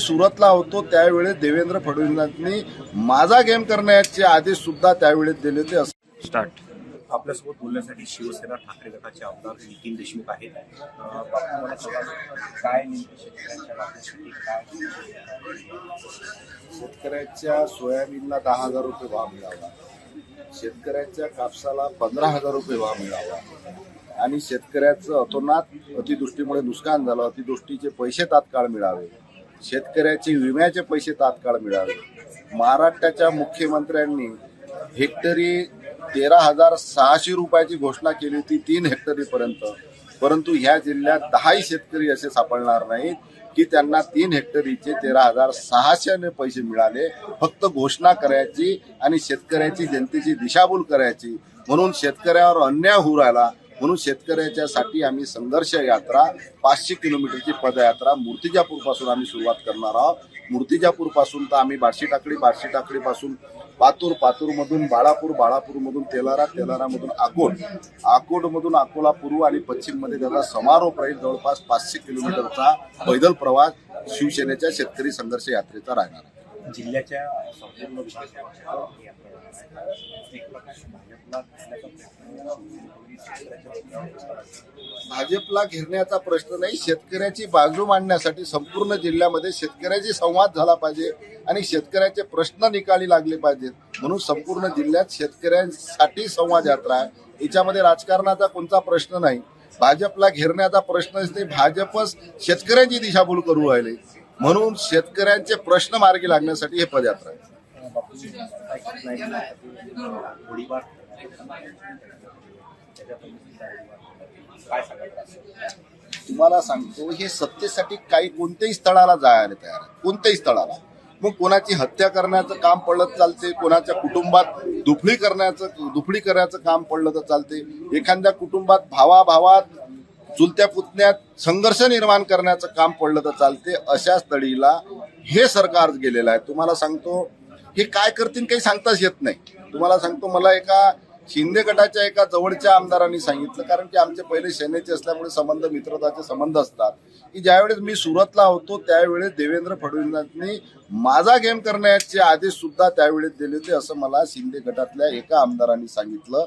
सुरतला होतो त्यावेळेस देवेंद्र फडणवीसांनी माझा गेम करण्याचे आदेश सुद्धा त्यावेळेस दिले होते असं. स्टार्ट आपल्यासोबत बोलण्यासाठी शिवसेना ठाकरे गटाचे आमदार नितीन देशमुख आहेत. शेतकऱ्यांच्या सोयाबीनला दहा हजार रुपये भाव मिळावा शेतकऱ्याच्या कापसाला पंधरा हजार रुपये भाव मिळावा आणि शेतकऱ्याचं अतोनात अतिवृष्टीमुळे नुकसान झालं. अतिवृष्टीचे पैसे तात्काळ मिळावे. शेतकऱ्याचे विम्याचे पैसे तात्काळ मिळावे. महाराष्ट्राच्या मुख्यमंत्र्यांनी हेक्टरी तेरा हजार सहाशे रुपयाची घोषणा केली होती तीन हेक्टरीपर्यंत. परंतु ह्या जिल्ह्यात दहाही शेतकरी असे सापडणार नाहीत की त्यांना तीन हेक्टरीचे तेरा हजार सहाशे पैसे मिळाले. फक्त घोषणा करायची आणि शेतकऱ्याची जनतेची दिशाभूल करायची. म्हणून शेतकऱ्यावर अन्याय होऊ राहिला. म्हणून शेतकऱ्याच्यासाठी आम्ही संघर्ष यात्रा पाचशे किलोमीटरची पदयात्रा मूर्तिजापूरपासून आम्ही सुरुवात करणार आहोत. मूर्तिजापूरपासून तर आम्ही बार्शी टाकळी बार्शी टाकळीपासून पातूर पातूरमधून बाळापूर बाळापूरमधून तेलारा तेलारामधून आकोट आकोटमधून अकोला पूर्व आणि पश्चिममध्ये त्याचा समारोप राहील. जवळपास पाचशे किलोमीटरचा पैदल प्रवास शिवसेनेच्या शेतकरी संघर्ष यात्रेचा राहणार आहे. जिल्ह्याच्या संपूर्ण भाजपला घेरण्याचा प्रश्न नाही शेतकऱ्याची बाजू मांडण्यासाठी संपूर्ण जिल्ह्यामध्ये शेतकऱ्याशी संवाद झाला पाहिजे आणि शेतकऱ्याचे प्रश्न निकाली लागले पाहिजेत. म्हणून संपूर्ण जिल्ह्यात शेतकऱ्यांसाठी संवाद यात्रा आहे. याच्यामध्ये राजकारणाचा कोणता प्रश्न नाही. भाजपला घेरण्याचा प्रश्नच नाही. भाजपच शेतकऱ्यांची दिशाभूल करू राहिले. म्हणून शेतकऱ्यांचे प्रश्न मार्गी लागण्यासाठी हे पदयात्रा आहे. तुम्हाला सांगतो हे सत्तेसाठी काही कोणत्याही स्थळाला जायला तयार आहे कोणत्याही स्थळाला. मग कोणाची हत्या करण्याचं काम पडलं चालते कोणाच्या कुटुंबात दुफळी करण्याचं दुफळी करण्याचं काम पडलं तर चालते. एखाद्या कुटुंबात भावाभावात चुलत्या पुतण्यात संघर्ष निर्माण करण्याचं काम पडलं तर चालते अशा स्थळीला हे सरकार गेलेलं आहे. तुम्हाला सांगतो हे काय करतील काही सांगताच येत नाही. तुम्हाला सांगतो मला एका शिंदे गटाच्या एका जवळच्या आमदारांनी सांगितलं कारण की आमचे पहिले सेनेचे असल्यामुळे संबंध मित्रताचे संबंध असतात. की ज्यावेळेस मी सुरतला होतो त्यावेळेस देवेंद्र फडणवीसांनी माझा गेम करण्याचे आदेश सुद्धा त्यावेळेस दिले होते असं मला शिंदे गटातल्या एका आमदारांनी सांगितलं.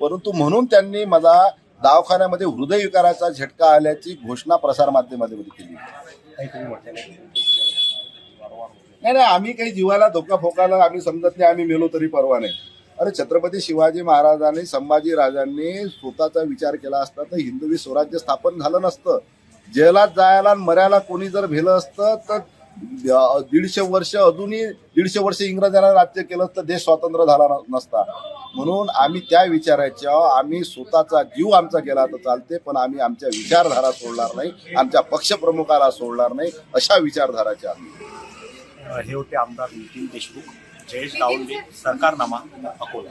परंतु म्हणून त्यांनी मला दवाखान्यामध्ये हृदयविकाराचा झटका आल्याची घोषणा प्रसारमाध्यमामध्ये केली. नाही. नाही आम्ही काही जीवाला धोका फोकायला आम्ही समजत नाही आम्ही मेलो तरी परवा नाही. अरे छत्रपती शिवाजी महाराजांनी संभाजी राजांनी स्वतःचा विचार केला असता तर हिंदवी स्वराज्य स्थापन झालं नसतं. जेलात जायला आणि मरायला कोणी जर भेलं असतं तर दीडशे वर्ष अजूनही दीडशे वर्ष इंग्रजांना राज्य केलं तर देश स्वातंत्र्य झाला नसता. म्हणून आम्ही त्या विचाराच्या आम्ही स्वतःचा जीव आमचा गेला तर चालते पण आम्ही आमच्या विचारधारा सोडणार नाही आमच्या पक्षप्रमुखाला सोडणार नाही अशा विचारधाराच्या आम्ही. हे होते आमदार नितीन देशमुख जयेश गावंडे सरकारनामा अकोला.